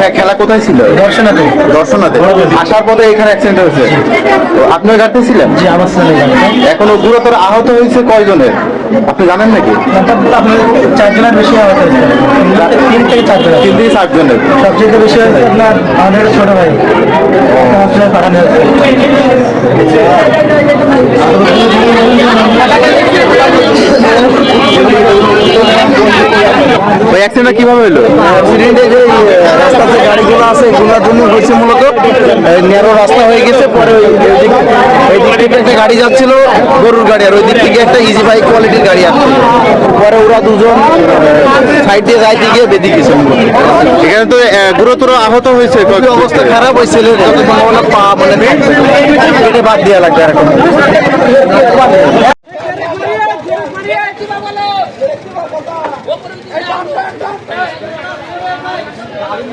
হ্যাঁ, খেলা কোথায় ছিল? দর্শনাতে। দর্শনাতে। আসার পথে এখানে অ্যাক্সিডেন্ট হয়েছে। তো আপনি ওই গাড়িতে ছিলেন? জি আমার সাথে এখনও গুরুতর আহত হয়েছে কয়জনের? আপনি জানেন নাকি? আপনার চারজনের বেশি আহত হয়েছে। তিন থেকে চারজন। তিন থেকে চারজনের। সবচেয়ে বেশি হয়েছে আপনার আমাদের ছোট ভাই। পাঠানো হয়েছে। অ্যাক্সিডেন্ট কীভাবে হলো অ্যাক্সিডেন্টে যে রাস্তাতে গাড়িগুলো আছে এগুলোর জন্য হয়েছে মূলত ন্যারো রাস্তা হয়ে গেছে পরে ওই দিক থেকে একটা গাড়ি যাচ্ছিল গরুর গাড়ি আর ওই দিক থেকে একটা ইজি বাইক কোয়ালিটির গাড়ি আসছে পরে ওরা দুজন সাইড দিয়ে যাইতে গিয়ে বেঁধে গেছে মূলত এখানে তো গুরুতর আহত হয়েছে অবস্থা খারাপ হয়েছিল যত সম্ভাবনা পা মানে কেটে বাদ দেওয়া লাগবে এখন সেই